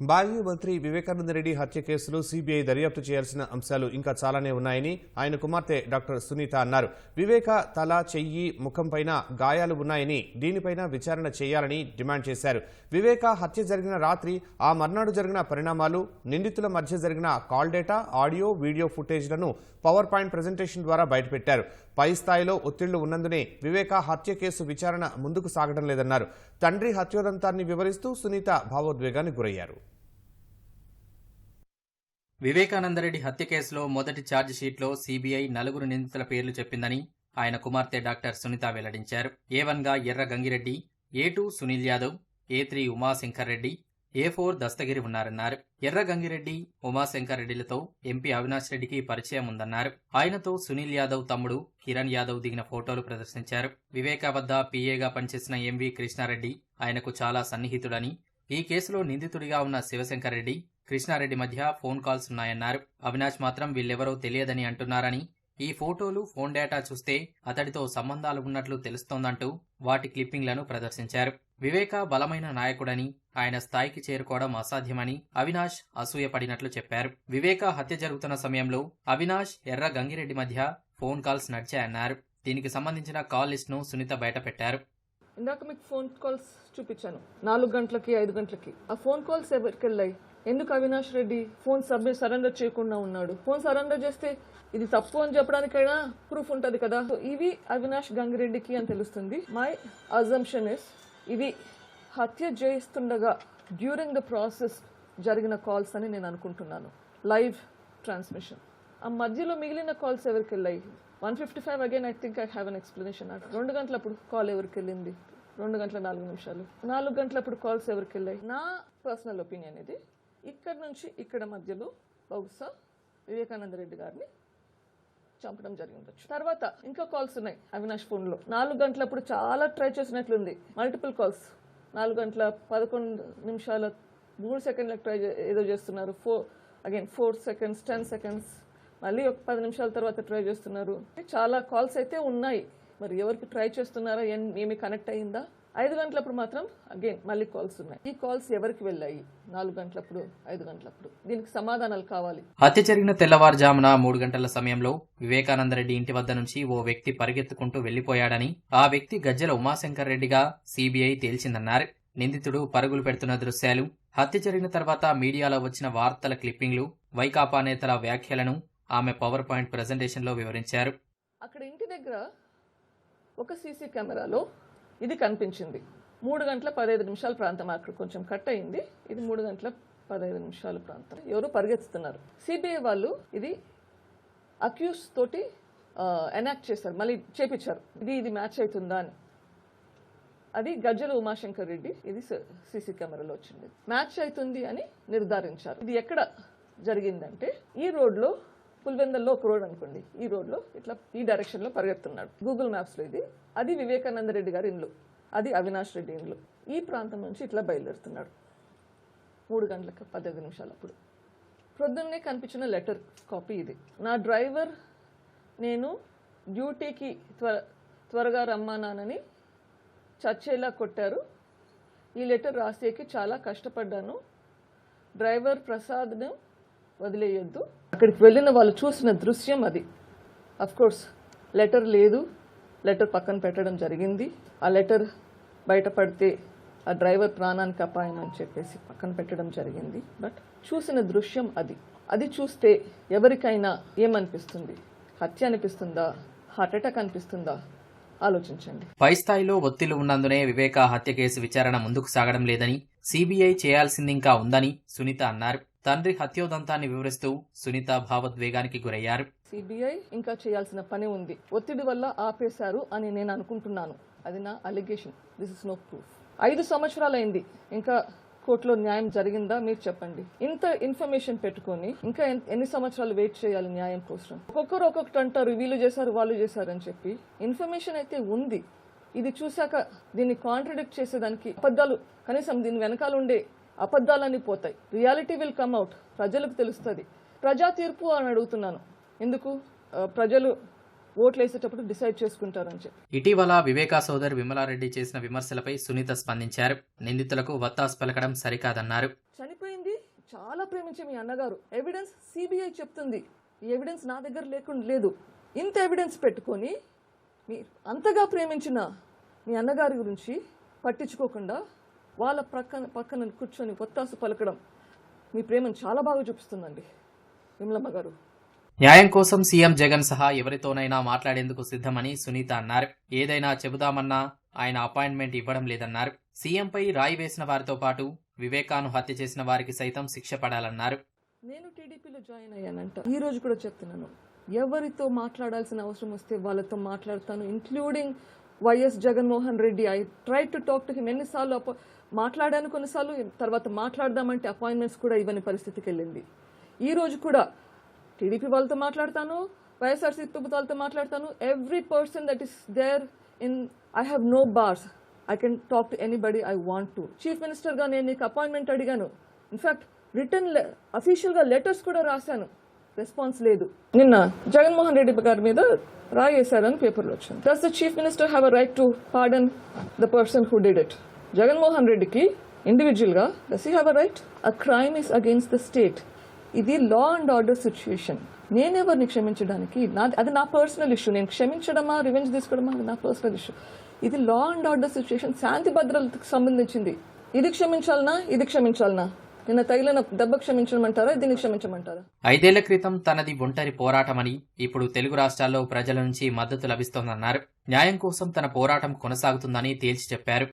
మాజీ మంత్రి వివేకానంద రెడ్డి హత్య కేసులో సీబీఐ దర్యాప్తు చేయాల్సిన అంశాలు ఇంకా చాలానే ఉన్నాయని ఆయన కుమార్తె డాక్టర్ సునీత అన్నారు. వివేక తల చెయ్యి ముఖంపైన గాయాలు ఉన్నాయని దీనిపైన విచారణ చేయాలని డిమాండ్ చేశారు. వివేక హత్య జరిగిన రాత్రి ఆ మర్నాడు జరిగిన పరిణామాలు నిందితుల మధ్య జరిగిన కాల్ డేటా ఆడియో వీడియో ఫుటేజ్లను పవర్ పాయింట్ ప్రజెంటేషన్ ద్వారా బయటపెట్టారు. పై స్థాయిలో ఒత్తిళ్ళు ఉన్నందునే వివేక హత్య కేసు విచారణ ముందుకు సాగడం లేదన్నారు. తండ్రి హత్యోదంతాన్ని వివరిస్తూ సునీత భావోద్వేగానికి గురయ్యారు. వివేకానందరెడ్డి హత్య కేసులో మొదటి ఛార్జిషీట్లో సీబీఐ నలుగురు నిందితుల పేర్లు చెప్పిందని ఆయన కుమార్తె డాక్టర్ సునీత వెల్లడించారు. ఏ వన్గా Erra Gangireddy A two Sunil Yadav A three Umashankar Reddy A four Dastagiri ఉన్నారన్నారు. Erra Gangireddy Umashankar రెడ్డిలతో ఎంపీ అవినాష్ రెడ్డికి పరిచయం ఉందన్నారు. ఆయనతో సునీల్ యాదవ్ తమ్ముడు కిరణ్ యాదవ్ దిగిన ఫోటోలు ప్రదర్శించారు. వివేకా వద్ద పీఏగా పనిచేసిన ఎంవి కృష్ణారెడ్డి ఆయనకు చాలా సన్నిహితుడని ఈ కేసులో నిందితుడిగా ఉన్న శివశంకర్ రెడ్డి కృష్ణారెడ్డి మధ్య ఫోన్ కాల్స్ ఉన్నాయన్నారు. అవినాష్ మాత్రం వీళ్ళెవరో తెలియదని అంటున్నారని ఈ ఫోటోలు ఫోన్ డేటా చూస్తే అతడితో సంబంధాలు ఉన్నట్లు తెలుస్తోందంటూ వాటి క్లిప్పింగ్లను ప్రదర్శించారు. వివేక బలమైన నాయకుడని ఆయన స్థాయికి చేరుకోవడం అసాధ్యమని అవినాష్ అసూయపడినట్లు చెప్పారు. వివేక హత్య జరుగుతున్న సమయంలో అవినాష్ ఎర్ర గంగిరెడ్డి మధ్య ఫోన్ కాల్స్ నడిచాయన్నారు. దీనికి సంబంధించిన కాల్ లిస్ట్ను సునీత బయటపెట్టారు. ఇందాక మీకు ఫోన్ కాల్స్ చూపించాను. నాలుగు గంటలకి ఐదు గంటలకి. ఆ ఫోన్ కాల్స్ ఎవరికి వెళ్ళాయి ఎందుకు Avinash Reddy phone submit surrender చేయకుండా ఉన్నాడు? ఫోన్ సరెండర్ చేస్తే ఇది తప్పు అని చెప్పడానికైనా ప్రూఫ్ ఉంటుంది కదా? ఇవి అవినాష్ గంగిరెడ్డికి అని తెలుస్తుంది. మై అజంప్షన్ ఇస్ ఇవి హత్య చేయిస్తుండగా డ్యూరింగ్ ద ప్రాసెస్ జరిగిన కాల్స్ అని నేను అనుకుంటున్నాను. లైవ్ ట్రాన్స్మిషన్ ఆ మధ్యలో మిగిలిన కాల్స్ ఎవరికి వెళ్ళాయి one fifty five again I think I have an explanation రెండు గంటలప్పుడు కాల్ ఎవరికి వెళ్ళింది రెండు గంటల నాలుగు నిమిషాలు. నాలుగు గంటలప్పుడు కాల్స్ ఎవరికి వెళ్ళాయి నా పర్సనల్ ఒపీనియన్ ఇది. ఇక్కడ నుంచి ఇక్కడ మధ్యలో బహుశా వివేకానంద రెడ్డి గారిని చంపడం జరిగి ఉండొచ్చు. తర్వాత ఇంకా కాల్స్ ఉన్నాయి అవినాష్ ఫోన్లో. నాలుగు గంటలప్పుడు చాలా ట్రై చేసినట్లుంది. మల్టిపుల్ కాల్స్ నాలుగు గంటల పదకొండు నిమిషాల మూడు సెకండ్లకు ట్రై ఏదో చేస్తున్నారు. Four again four seconds ten seconds మళ్ళీ ఒక పది నిమిషాల తర్వాత ట్రై చేస్తున్నారు. చాలా కాల్స్ అయితే ఉన్నాయి. మరి ఎవరికి ట్రై చేస్తున్నారా? ఏమి కనెక్ట్ అయ్యిందా ఐదు గంటలప్పుడు మాత్రం అగైన్ మళ్ళీ కాల్స్ ఉన్నాయి. ఈ కాల్స్ ఎవరికి వెళ్ళాయి? నాలుగు గంటలప్పుడు ఐదు గంటలప్పుడు. దీనికి సమాధానాలు కావాలి. హత్య జరిగిన తెల్లవారుజామున మూడు గంటల సమయంలో వివేకానందరెడ్డి ఇంటి వద్ద నుంచి ఓ వ్యక్తి పరిగెత్తుకుంటూ వెళ్ళిపోయాడని ఆ వ్యక్తి గజ్జల ఉమాశంకర్ రెడ్డిగా సీబీఐ తేల్చిందన్నారు. నిందితుడు పరుగులు పెడుతున్న దృశ్యాలు హత్య జరిగిన తర్వాత మీడియాలో వచ్చిన వార్తల క్లిప్పింగ్లు వైకాపా నేతల వ్యాఖ్యలను ఆమె పవర్ పాయింట్ ప్రజెంటేషన్లో వివరించారు. అక్కడ ఇంటి దగ్గర ఒక సీసీ కెమెరాలో ఇది కనిపించింది. మూడు గంటల పదహైదు నిమిషాల ప్రాంతం అక్కడ కొంచెం కట్ అయింది. ఇది మూడు గంటల పదహైదు నిమిషాల ప్రాంతం. ఎవరు పరిగెత్తుతున్నారు? సిబిఐ వాళ్ళు ఇది అక్యూస్ తోటి ఎనాక్ట్ చేశారు. మళ్ళీ చేపించారు. ఇది ఇది మ్యాచ్ అవుతుందా అని. అది గజ్జల ఉమాశంకర్ రెడ్డి ఇది సీసీ కెమెరాలో వచ్చింది. మ్యాచ్ అవుతుంది అని నిర్ధారించారు. ఇది ఎక్కడ జరిగిందంటే ఈ రోడ్లో పుల్వెందల్లో ఒక రోడ్ అనుకోండి. ఈ రోడ్లో ఇట్లా ఈ డైరెక్షన్లో పరిగెత్తున్నాడు గూగుల్ మ్యాప్స్లో ఇది. అది వివేకానంద రెడ్డి గారి ఇండ్లు అది అవినాష్ రెడ్డి ఇండ్లు ఈ ప్రాంతం నుంచి ఇట్లా బయలుదేరుతున్నాడు. మూడు గంటలకు పదహైదు నిమిషాలప్పుడు ప్రొద్దున్నే కనిపించిన లెటర్ కాపీ ఇది. నా డ్రైవర్ నేను డ్యూటీకి త్వర త్వరగా రమ్మానానని చచ్చేలా కొట్టారు. ఈ లెటర్ రాసేకి చాలా కష్టపడ్డాను. డ్రైవర్ ప్రసాద్ను వదిలేయొద్దు. అక్కడికి వెళ్ళిన వాళ్ళు చూసిన దృశ్యం అది. కోర్స్ లెటర్ లేదు. లెటర్ పక్కన పెట్టడం జరిగింది. ఆ లెటర్ బయటపడితే ఆ డ్రైవర్ ప్రాణానికి అపాయం అని చెప్పేసి పక్కన పెట్టడం జరిగింది. బట్ చూసిన దృశ్యం అది. అది చూస్తే ఎవరికైనా ఏమనిపిస్తుంది? హత్య అనిపిస్తుందా? హార్ట్ అటాక్ అనిపిస్తుందా? ఆలోచించండి. పై స్థాయిలో ఒత్తిళ్ళు ఉన్నందునే వివేక హత్య కేసు విచారణ ముందుకు సాగడం లేదని సీబీఐ చేయాల్సిందింకా ఉందని సునీత అన్నారు. తండ్రి హత్యోదంతాన్ని వివరిస్తూ సునీత భావోద్వేగానికి గురయ్యారు. సిబిఐ ఇంకా చేయాల్సిన పని ఉంది. ఒత్తిడి వల్ల ఆపేశారు అని నేను అనుకుంటున్నాను. అది నా allegation. This is no proof ఐదు సంవత్సరాలైంది. ఇంకా కోర్టులో న్యాయం జరిగిందా మీరు చెప్పండి. ఇంత ఇన్ఫర్మేషన్ పెట్టుకొని ఇంకా ఎన్ని సంవత్సరాలు వెయిట్ చేయాలి న్యాయం కోసం? ఒక్కొక్కరు ఒక్కొక్కటి అంటారు వీళ్ళు చేశారు వాళ్ళు చేశారు అని చెప్పి. ఇన్ఫర్మేషన్ అయితే ఉంది. ఇది చూశాక దీన్ని కాంట్రడిక్ట్ చేసేదానికి అబద్ధాలు కనీసం దీని వెనకాల ఉండే అబద్ధాలన్నీ పోతాయి. రియాలిటీ విల్ కమ్ అవుట్ ప్రజలకు తెలుస్తుంది. ప్రజా తీర్పు అని అడుగుతున్నాను. ఎందుకు? ప్రజలు ఓట్లు వేసేటప్పుడు డిసైడ్ చేసుకుంటారని చెప్పి. ఇటీవల వివేకా సోదర్ విమలారెడ్డి చేసిన విమర్శలపై సునీత స్పందించారు. నిందితులకు వత్తాసు పలకడం సరికాదన్నారు. చనిపోయింది చాలా ప్రేమించే మీ అన్నగారు. ఎవిడెన్స్ సిబిఐ చెప్తుంది. ఈ ఎవిడెన్స్ నా దగ్గర లేకుండా లేదు. ఇంత ఎవిడెన్స్ పెట్టుకొని మీ అంతగా ప్రేమించిన మీ అన్నగారి గురించి పట్టించుకోకుండా వాళ్ళ ప్రక్కన పక్కన కూర్చొని ఒత్తాసు పలకడం మీ ప్రేమను చాలా బాగా చూపిస్తుందండి. విమలమ్మ గారు. న్యాయం కోసం సీఎం జగన్ సహా ఎవరితోనైనా మాట్లాడేందుకు సిద్ధమని సునీత అన్నారు. ఏదైనా చెబుదామన్నా ఆయన అపాయింట్మెంట్ ఇవ్వడం లేదన్నారు. సీఎంపై రాయి వేసిన వారితో పాటు వివేకాను హత్య చేసిన వారికి సైతం శిక్ష పడాలన్నారు. నేను టీడీపీలో జాయిన్ అయ్యానంట. ఈ రోజు కూడా చెప్తున్నాను. ఎవరితో మాట్లాడాల్సిన అవసరం వస్తే వాళ్ళతో మాట్లాడతాను including Y S Jaganmohan Reddy. I try to talk to him ఎన్నిసార్లు అపా మాట్లాడాను కొన్నిసార్లు. తర్వాత మాట్లాడదామంటే అపాయింట్మెంట్స్ కూడా ఇవ్వని పరిస్థితికి వెళ్ళింది. ఈరోజు కూడా టీడీపీ వాళ్ళతో మాట్లాడతాను వైఎస్ఆర్సీ ప్రభుత్వాలతో మాట్లాడతాను. Every person that is there in I have no bars I can talk to anybody I want to chief మినిస్టర్గా నేను నీకు అపాయింట్మెంట్ అడిగాను. ఇన్ఫ్యాక్ట్ రిటర్న్ అఫీషియల్గా లెటర్స్ కూడా రాశాను. రెస్పాన్స్ లేదు. నిన్న జగన్మోహన్ రెడ్డి గారి మీద రాయేశారని పేపర్లో వచ్చింది. Does the chief minister have a right to pardon the person who did it Jaganmohan రెడ్డికి ఇండివిజువల్గా does he have a right a crime is against the state ఇది లా అండ్ ఆర్డర్ సిచ్యుయేషన్ నేనెవరిని క్షమించడానికి? నా అది నా పర్సనల్ ఇష్యూ నేను క్షమించడమా revenge తీసుకోవడమా అది నా పర్సనల్ ఇష్యూ ఇది లా అండ్ ఆర్డర్ సిచ్యుయేషన్ శాంతి భద్రతకు సంబంధించింది. ఇది క్షమించాలనా? ఇది క్షమించాలనా? నిన్న తగిలిన దెబ్బ క్షమించమంటారా? దీన్ని క్షమించమంటారా? ఐదేళ్ళ క్రితం తనది ఒంటరి పోరాటమని ఇప్పుడు తెలుగు రాష్ట్రాల్లో ప్రజల నుంచి మద్దతు లభిస్తోందన్నారు. న్యాయం కోసం తన పోరాటం కొనసాగుతుందని తేల్చి చెప్పారు.